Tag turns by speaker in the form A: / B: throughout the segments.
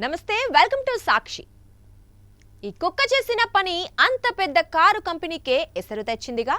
A: నమస్తే welcome to సాక్షి. ఈ కుక్క చేసిన పని అంత పెద్ద కారు కంపెనీకే ఎసరు తెచ్చిందిగా?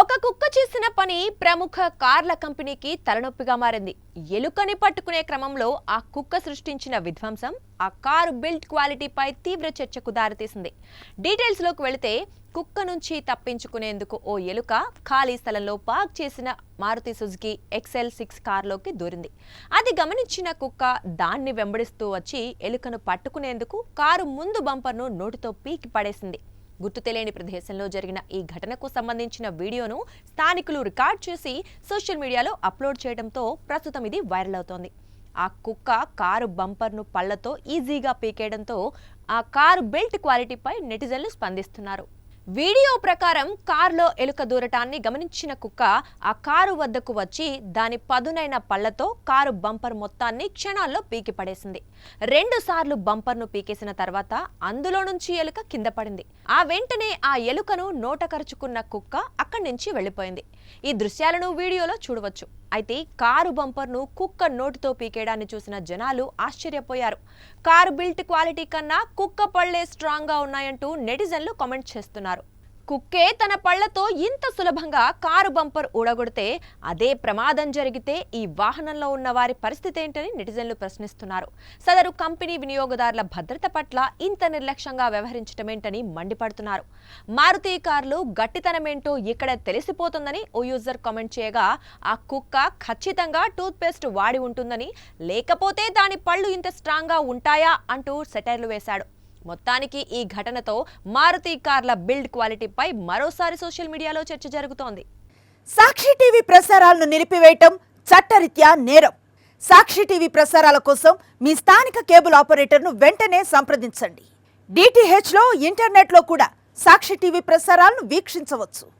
A: ఒక కుక్క చేసిన పని ప్రముఖ కార్ల కంపెనీకి తలనొప్పిగా మారింది. ఎలుకని పట్టుకునే క్రమంలో ఆ కుక్క సృష్టించిన విధ్వంసం ఆ కారు బిల్డ్ క్వాలిటీపై తీవ్ర చర్చకు దారితీసింది. డీటెయిల్స్లోకి వెళితే కుక్క నుంచి తప్పించుకునేందుకు ఓ ఎలుక ఖాళీ స్థలంలో పార్క్ చేసిన మారుతి సుజుకి ఎక్సెల్ సిక్స్ కారులోకి దూరింది. అది గమనించిన కుక్క దాన్ని వెంబడిస్తూ వచ్చి ఎలుకను పట్టుకునేందుకు కారు ముందు బంపర్ను నోటితో పీకి పడేసింది. గుర్తు తెలియని ప్రదేశంలో జరిగిన ఈ ఘటనకు సంబంధించిన వీడియోను స్థానికులు రికార్డ్ చేసి సోషల్ మీడియాలో అప్లోడ్ చేయడంతో ప్రస్తుతం ఇది వైరల్ అవుతోంది. ఆ కుక్క కారు బంపర్ను పళ్ళతో ఈజీగా పీకేయడంతో ఆ కారు బెల్ట్ క్వాలిటీపై నెటిజన్లు స్పందిస్తున్నారు. వీడియో ప్రకారం కారులో ఎలుక దూరటాన్ని గమనించిన కుక్క ఆ కారు వద్దకు వచ్చి దాని పదునైన పళ్ళతో కారు బంపర్ మొత్తాన్ని క్షణాల్లో పీకి పడేసింది. రెండు సార్లు బంపర్ను పీకేసిన తర్వాత అందులో నుంచి ఎలుక కింద పడింది. ఆ వెంటనే ఆ ఎలుకను నోట కరుచుకున్న కుక్క అక్కడి నుంచి వెళ్ళిపోయింది. ఈ దృశ్యాలను వీడియోలో చూడవచ్చు. అయితే కారు బంపర్ను కుక్క నోటితో పీకేయడాన్ని చూసిన జనాలు ఆశ్చర్యపోయారు. కారు బిల్ట్ క్వాలిటీ కన్నా కుక్క పళ్ళే స్ట్రాంగ్గా ఉన్నాయంటూ నెటిజన్లు కామెంట్ చేస్తున్నారు. కుక్కే తన పళ్ళతో ఇంత సులభంగా కారు బంపర్ ఊడగొడితే అదే ప్రమాదం జరిగితే ఈ వాహనంలో ఉన్న వారి పరిస్థితి ఏంటని నెటిజన్లు ప్రశ్నిస్తున్నారు. సదరు కంపెనీ వినియోగదారుల భద్రత పట్ల ఇంత నిర్లక్ష్యంగా వ్యవహరించటమేంటని మండిపడుతున్నారు. మారుతి కార్లు గట్టితనమేంటో ఇక్కడ తెలిసిపోతుందని ఓ యూజర్ కామెంట్ చేయగా ఆ కుక్క ఖచ్చితంగా టూత్ పేస్ట్ వాడి ఉంటుందని లేకపోతే దాని పళ్ళు ఇంత స్ట్రాంగ్గా ఉంటాయా అంటూ సెటైర్లు వేశాడు. మొత్తానికి ఈ ఘటనతో మారుతి కార్ల బిల్డ్ క్వాలిటీపై మరోసారి సోషల్ మీడియాలో చర్చ జరుగుతోంది.
B: సాక్షి టీవీ ప్రసారాలను నిలిపివేయటం చట్టరీత్యా నేరం. సాక్షి టీవీ ప్రసారాల కోసం మీ స్థానిక కేబుల్ ఆపరేటర్ను వెంటనే సంప్రదించండి. డిటిహెచ్లో ఇంటర్నెట్లో కూడా సాక్షి టీవీ ప్రసారాలను వీక్షించవచ్చు.